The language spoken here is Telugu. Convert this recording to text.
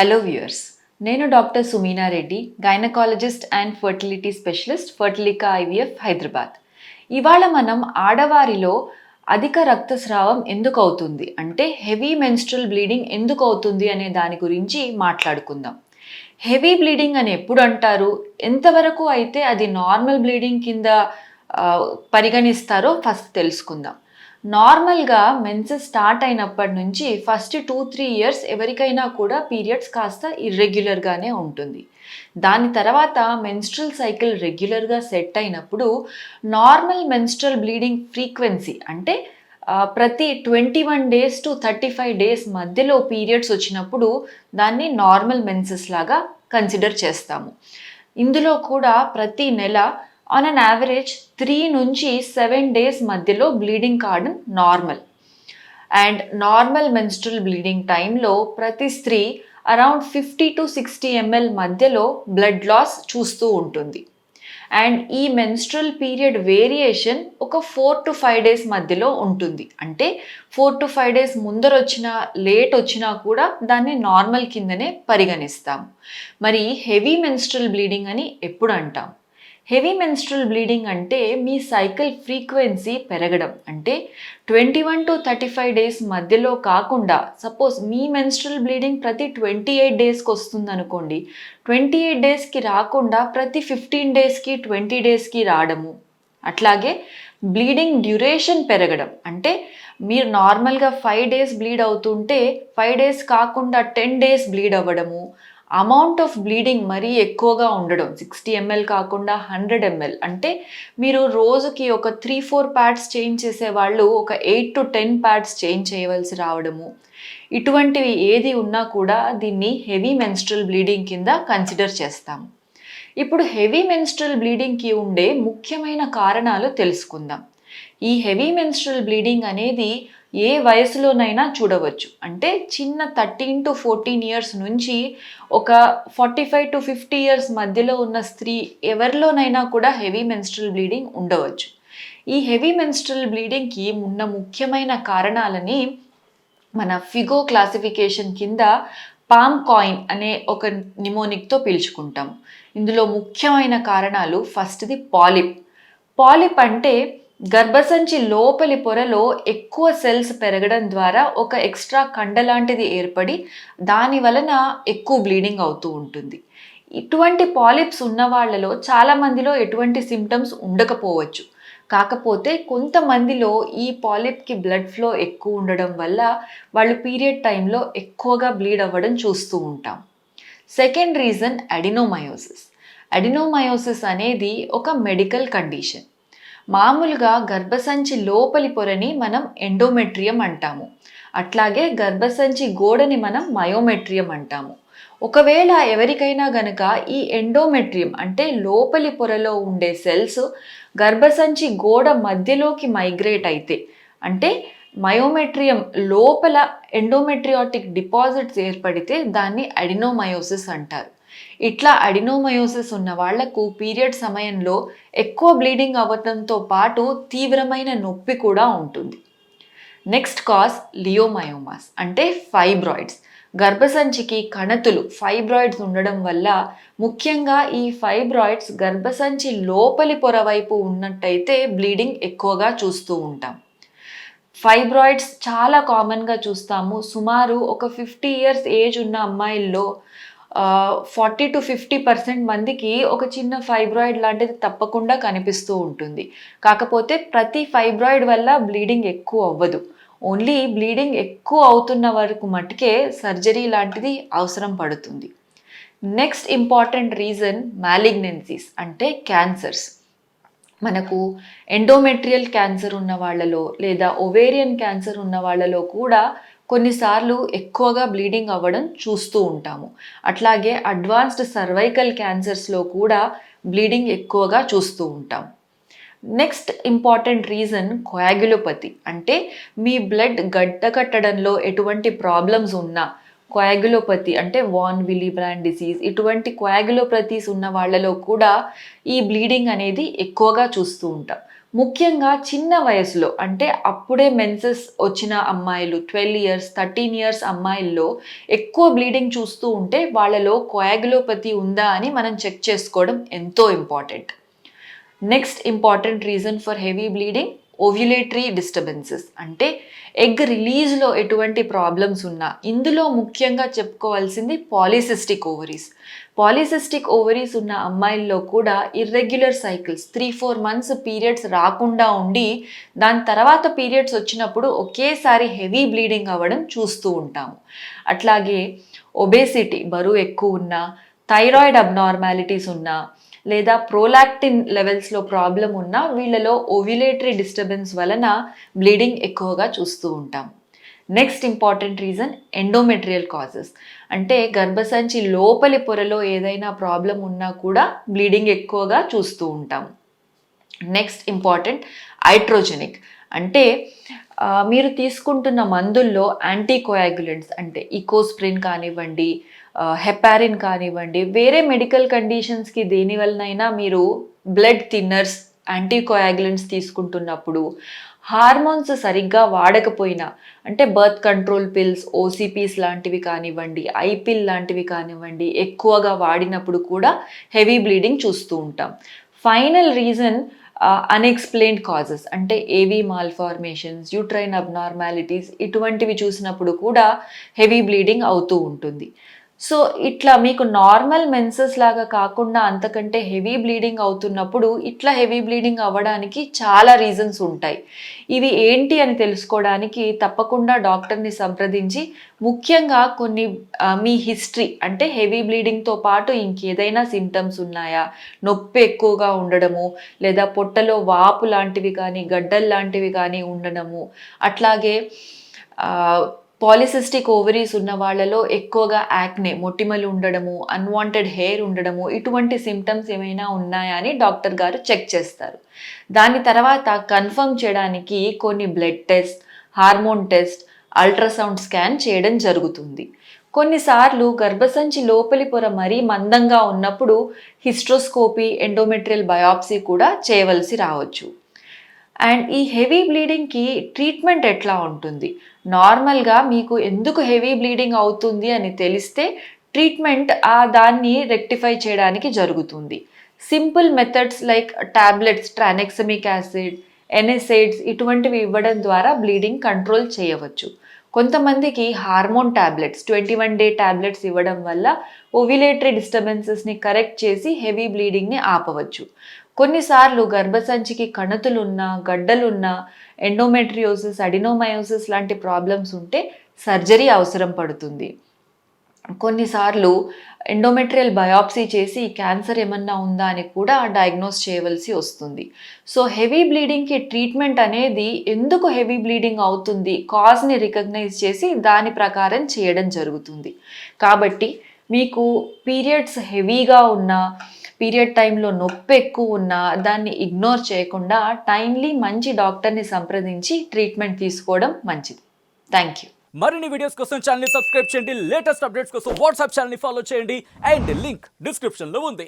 హలో వ్యూయర్స్ నేను doctor Sumeena Reddy gynaecologist and fertility specialist Fertilica IVF Hyderabad. ఇవాళ మనం ఆడవారిలో అధిక రక్తస్రావం ఎందుకు అవుతుంది? అంటే హెవీ మెన్స్ట్రల్ బ్లీడింగ్ ఎందుకు అవుతుంది అనే దాని గురించి మాట్లాడుకుందాం. హెవీ బ్లీడింగ్ అని ఎప్పుడు అంటారు? ఎంతవరకు అయితే అది నార్మల్ బ్లీడింగ్ కింద పరిగణిస్తారో ఫస్ట్ తెలుసుకుందాం. నార్మల్గా మెన్సెస్ స్టార్ట్ అయినప్పటి నుంచి ఫస్ట్ టూ త్రీ ఇయర్స్ ఎవరికైనా కూడా పీరియడ్స్ కాస్త ఇర్రెగ్యులర్గానే ఉంటుంది. దాని తర్వాత మెన్స్ట్రల్ సైకిల్ రెగ్యులర్గా సెట్ అయినప్పుడు నార్మల్ మెన్స్ట్రల్ బ్లీడింగ్ ఫ్రీక్వెన్సీ అంటే ప్రతి twenty one days to thirty five days మధ్యలో పీరియడ్స్ వచ్చినప్పుడు దాన్ని నార్మల్ మెన్సెస్ లాగా కన్సిడర్ చేస్తాము. ఇందులో కూడా ప్రతి నెల ఆన్ అన్ యావరేజ్ త్రీ నుంచి సెవెన్ డేస్ మధ్యలో బ్లీడింగ్ కావడం normal and normal menstrual bleeding టైంలో ప్రతి స్త్రీ around fifty to sixty ML మధ్యలో బ్లడ్ లాస్ చూస్తూ ఉంటుంది. అండ్ ఈ మెన్స్ట్రల్ పీరియడ్ వేరియేషన్ ఒక ఫోర్ టు ఫైవ్ డేస్ మధ్యలో ఉంటుంది. అంటే ఫోర్ టు ఫైవ్ డేస్ ముందర వచ్చినా లేట్ వచ్చినా కూడా దాన్ని నార్మల్ కిందనే పరిగణిస్తాం. మరి హెవీ మెన్స్ట్రల్ బ్లీడింగ్ అని ఎప్పుడు అంటాం? హెవీ మెన్స్ట్రల్ బ్లీడింగ్ అంటే మీ సైకిల్ ఫ్రీక్వెన్సీ పెరగడం. అంటే twenty one to thirty five days మధ్యలో కాకుండా సపోజ్ మీ మెన్స్ట్రల్ బ్లీడింగ్ ప్రతి ట్వంటీ ఎయిట్ డేస్కి వస్తుంది అనుకోండి ట్వంటీ ఎయిట్ డేస్కి రాకుండా ప్రతి ఫిఫ్టీన్ డేస్కి ట్వంటీ డేస్కి రావడము అట్లాగే బ్లీడింగ్ డ్యూరేషన్ పెరగడం. అంటే మీరు నార్మల్గా ఫైవ్ డేస్ బ్లీడ్ అవుతుంటే ఫైవ్ డేస్ కాకుండా టెన్ డేస్ బ్లీడ్ అవ్వడము అమౌంట్ ఆఫ్ బ్లీడింగ్ మరీ ఎక్కువగా ఉండడం సిక్స్టీ ఎంఎల్ కాకుండా హండ్రెడ్ ఎంఎల్. అంటే మీరు రోజుకి ఒక త్రీ ఫోర్ ప్యాడ్స్ చేంజ్ చేసే వాళ్ళు ఒక eight to ten pads change చేయవలసి రావడము. ఇటువంటివి ఏది ఉన్నా కూడా దీన్ని హెవీ మెన్స్ట్రల్ బ్లీడింగ్ కింద కన్సిడర్ చేస్తాము. ఇప్పుడు హెవీ మెన్స్ట్రల్ బ్లీడింగ్కి ఉండే ముఖ్యమైన కారణాలు తెలుసుకుందాం. ఈ హెవీ మెన్స్ట్రల్ బ్లీడింగ్ అనేది ఏ వయసులోనైనా చూడవచ్చు. అంటే చిన్న థర్టీన్ టు ఫోర్టీన్ ఇయర్స్ నుంచి ఒక forty five to fifty years మధ్యలో ఉన్న స్త్రీ ఎవరిలోనైనా కూడా హెవీ మెన్స్ట్రల్ బ్లీడింగ్ ఉండవచ్చు. ఈ హెవీ మెన్స్ట్రల్ బ్లీడింగ్కి ఉన్న ముఖ్యమైన కారణాలని మన ఫిగో క్లాసిఫికేషన్ కింద పామ్ కాయిన్ అనే ఒక నిమోనిక్తో పిలుచుకుంటాం. ఇందులో ముఖ్యమైన కారణాలు ఫస్ట్ది పాలిప్. పాలిప్ అంటే గర్భసంచి లోపలి పొరలో ఎక్కువ సెల్స్ పెరగడం ద్వారా ఒక ఎక్స్ట్రా కండ లాంటిది ఏర్పడి దాని వలన ఎక్కువ బ్లీడింగ్ అవుతూ ఉంటుంది. ఇటువంటి పాలిప్స్ ఉన్న వాళ్ళలో చాలా మందిలో ఎటువంటి సిమ్టమ్స్ ఉండకపోవచ్చు. కాకపోతే కొంతమందిలో ఈ పాలిప్కి బ్లడ్ ఫ్లో ఎక్కువ ఉండడం వల్ల వాళ్ళు పీరియడ్ టైంలో ఎక్కువగా బ్లీడ్ అవ్వడం చూస్తూ ఉంటాం. Second reason adenomyosis. అడినోమయోసిస్ అనేది ఒక మెడికల్ కండిషన్. మామూలుగా గర్భసంచి లోపలి పొరని మనం ఎండోమెట్రియం అంటాము. అట్లాగే గర్భసంచి గోడని మనం మయోమెట్రియం అంటాము. ఒకవేళ ఎవరికైనా గనక ఈ ఎండోమెట్రియం అంటే లోపలి పొరలో ఉండే సెల్స్ గర్భసంచి గోడ మధ్యలోకి మైగ్రేట్ అయితే అంటే మయోమెట్రియం లోపల ఎండోమెట్రియాటిక్ డిపాజిట్స్ ఏర్పడితే దాన్ని అడినోమయోసిస్ అంటారు. ఇట్లా అడినోమయోసిస్ ఉన్న వాళ్ళకు పీరియడ్ సమయంలో ఎక్కువ బ్లీడింగ్ అవ్వడంతో పాటు తీవ్రమైన నొప్పి కూడా ఉంటుంది. నెక్స్ట్ కాజ్ లియోమయోమాస్ అంటే ఫైబ్రాయిడ్స్. గర్భసంచికి కణతులు ఫైబ్రాయిడ్స్ ఉండడం వల్ల ముఖ్యంగా ఈ ఫైబ్రాయిడ్స్ గర్భసంచి లోపలి పొర వైపు ఉన్నట్టయితే బ్లీడింగ్ ఎక్కువగా చూస్తూ ఉంటాం. ఫైబ్రాయిడ్స్ చాలా కామన్గా చూస్తాము. సుమారు ఒక ఫిఫ్టీ ఇయర్స్ ఏజ్ ఉన్న అమ్మాయిల్లో ఫార్టీ టు ఫిఫ్టీ పర్సెంట్ మందికి ఒక చిన్న ఫైబ్రాయిడ్ లాంటిది తప్పకుండా కనిపిస్తూ ఉంటుంది. కాకపోతే ప్రతి ఫైబ్రాయిడ్ వల్ల బ్లీడింగ్ ఎక్కువ అవ్వదు. ఓన్లీ బ్లీడింగ్ ఎక్కువ అవుతున్న వరకు మటుకే సర్జరీ లాంటిది అవసరం పడుతుంది. నెక్స్ట్ ఇంపార్టెంట్ రీజన్ మ్యాలిగ్నెన్సీస్ అంటే క్యాన్సర్స్. మనకు ఎండోమెట్రియల్ క్యాన్సర్ ఉన్న వాళ్ళలో లేదా ఒవేరియన్ క్యాన్సర్ ఉన్న వాళ్ళలో కూడా కొన్నిసార్లు ఎక్కువగా బ్లీడింగ్ అవ్వడం చూస్తూ ఉంటాము. అట్లాగే అడ్వాన్స్డ్ సర్వైకల్ క్యాన్సర్స్లో కూడా బ్లీడింగ్ ఎక్కువగా చూస్తూ ఉంటాం. నెక్స్ట్ ఇంపార్టెంట్ రీజన్ కోయాగ్యులోపతి అంటే మీ బ్లడ్ గడ్డ కట్టడంలో ఎటువంటి ప్రాబ్లమ్స్ ఉన్నా కోయాగ్యులోపతి అంటే వాన్ విలీబ్రాండ్ డిసీజ్ ఇటువంటి కోయాగ్యులోపతీస్ ఉన్న వాళ్ళలో కూడా ఈ బ్లీడింగ్ అనేది ఎక్కువగా చూస్తూ ఉంటాం. ముఖ్యంగా చిన్న వయసులో అంటే అప్పుడే మెన్సెస్ వచ్చిన అమ్మాయిలు ట్వెల్వ్ ఇయర్స్ థర్టీన్ ఇయర్స్ అమ్మాయిల్లో ఎక్కువ బ్లీడింగ్ చూస్తూ ఉంటే వాళ్ళలో కోయాగులోపతి ఉందా అని మనం చెక్ చేసుకోవడం ఎంతో important. Next important reason for heavy bleeding ovulatory disturbances అంటే ఎగ్ రిలీజ్లో ఎటువంటి ప్రాబ్లమ్స్ ఉన్నా ఇందులో ముఖ్యంగా చెప్పుకోవాల్సింది పాలిసిస్టిక్ ఓవరీస్ పాలిసిస్టిక్ ఓవరీస్ ఉన్న అమ్మాయిల్లో కూడా irregular cycles three four months periods రాకుండా ఉండి దాని తర్వాత పీరియడ్స్ వచ్చినప్పుడు ఒకేసారి హెవీ బ్లీడింగ్ అవ్వడం చూస్తూ ఉంటాము. అట్లాగే ఒబేసిటీ బరువు ఎక్కువ ఉన్నా థైరాయిడ్ అబ్నార్మాలిటీస్ ఉన్నా లేదా ప్రోలాక్టిన్ లెవెల్స్లో ప్రాబ్లం ఉన్నా వీళ్ళలో ఓవ్యులేటరీ డిస్టర్బెన్స్ వలన బ్లీడింగ్ ఎక్కువగా చూస్తూ ఉంటాం. Next important reason endometrial causes అంటే గర్భసంచి లోపలి పొరలో ఏదైనా ప్రాబ్లం ఉన్నా కూడా బ్లీడింగ్ ఎక్కువగా చూస్తూ ఉంటాం. నెక్స్ట్ ఇంపార్టెంట్ హైడ్రోజెనిక్ అంటే మీరు తీసుకుంటున్న మందుల్లో యాంటీకోయాగులెంట్స్ అంటే ఈకోస్ప్రిన్ కానివ్వండి హెపారిన్ కానివ్వండి వేరే మెడికల్ కండిషన్స్కి దేనివల్లనైనా మీరు బ్లడ్ థిన్నర్స్ యాంటీకోయాగులెంట్స్ తీసుకుంటున్నప్పుడు హార్మోన్స్ సరిగ్గా వాడకపోయినా అంటే బర్త్ కంట్రోల్ పిల్స్ ఓసీపీస్ లాంటివి కానివ్వండి ఐపిల్ లాంటివి కానివ్వండి ఎక్కువగా వాడినప్పుడు కూడా హెవీ బ్లీడింగ్ చూస్తూ ఉంటాం. ఫైనల్ రీజన్ అన్ఎక్స్ప్లెయిన్డ్ కాజెస్ అంటే ఏవీ మాల్ఫార్మేషన్స్ యూట్రైన్ అబ్నార్మాలిటీస్ ఇటువంటివి చూసినప్పుడు కూడా హెవీ బ్లీడింగ్ అవుతూ ఉంటుంది. సో ఇట్లా మీకు నార్మల్ మెన్సెస్ లాగా కాకుండా అంతకంటే హెవీ బ్లీడింగ్ అవుతున్నప్పుడు ఇట్లా హెవీ బ్లీడింగ్ అవ్వడానికి చాలా రీజన్స్ ఉంటాయి. ఇవి ఏంటి అని తెలుసుకోవడానికి తప్పకుండా డాక్టర్ని సంప్రదించి ముఖ్యంగా కొన్ని మీ హిస్టరీ అంటే హెవీ బ్లీడింగ్తో పాటు ఇంకేదైనా సిమ్టమ్స్ ఉన్నాయా? నొప్పి ఎక్కువగా ఉండడము లేదా పొట్టలో వాపు లాంటివి కానీ గడ్డలు లాంటివి కానీ ఉండడము. అట్లాగే పాలిసిస్టిక్ ఓవరీస్ ఉన్న వాళ్ళలో ఎక్కువగా యాక్నే మొటిమలు ఉండడము అన్వాంటెడ్ హెయిర్ ఉండడము ఇటువంటి సిమ్టమ్స్ ఏమైనా ఉన్నాయా అని డాక్టర్ గారు చెక్ చేస్తారు. దాని తర్వాత కన్ఫర్మ్ చేయడానికి కొన్ని blood test hormone test ultrasound scan చేయడం జరుగుతుంది. కొన్నిసార్లు గర్భసంచి లోపలి పొర మరీ మందంగా ఉన్నప్పుడు హిస్ట్రోస్కోపీ ఎండోమెట్రియల్ బయాప్సీ కూడా చేయవలసి రావచ్చు. అండ్ ఈ హెవీ బ్లీడింగ్కి ట్రీట్మెంట్ ఎట్లా ఉంటుంది? నార్మల్గా మీకు ఎందుకు హెవీ బ్లీడింగ్ అవుతుంది అని తెలిస్తే ట్రీట్మెంట్ ఆ దాన్ని రెక్టిఫై చేయడానికి జరుగుతుంది. Simple methods like tablets tranexamic acid NSAIDs ఇటువంటివి ఇవ్వడం ద్వారా బ్లీడింగ్ కంట్రోల్ చేయవచ్చు. కొంతమందికి hormone tablets twenty one day tablets ఇవ్వడం వల్ల ఓవిలేటరీ డిస్టర్బెన్సెస్ని కరెక్ట్ చేసి హెవీ బ్లీడింగ్ని ఆపవచ్చు. కొన్నిసార్లు గర్భసంచికి కణుతులున్నా గడ్డలున్నా ఎండోమెట్రియోసిస్ అడినోమయోసిస్ లాంటి ప్రాబ్లమ్స్ ఉంటే సర్జరీ అవసరం పడుతుంది. కొన్నిసార్లు ఎండోమెట్రియల్ బయాప్సీ చేసి క్యాన్సర్ ఏమన్నా ఉందా అని కూడా డయాగ్నోస్ చేయవలసి వస్తుంది. సో హెవీ బ్లీడింగ్కి ట్రీట్మెంట్ అనేది ఎందుకు హెవీ బ్లీడింగ్ అవుతుంది? కాజ్ని రికగ్నైజ్ చేసి దాని ప్రకారం చేయడం జరుగుతుంది. కాబట్టి మీకు పీరియడ్స్ హెవీగా ఉన్నా పీరియడ్ టైంలో నొప్పి ఎక్కువ ఉన్నా దాన్ని ఇగ్నోర్ చేయకుండా టైమ్లీ మంచి డాక్టర్ని సంప్రదించి ట్రీట్మెంట్ తీసుకోవడం మంచిది. థ్యాంక్ యూ మరిన్ని వీడియోస్ కోసం ఛానల్ సబ్స్క్రైబ్ చేయండి. లేటెస్ట్ అప్డేట్స్ కోసం వాట్సాప్ ఛానల్ ఫాలో చేయండి. అండ్ లింక్ డిస్క్రిప్షన్లో ఉంది.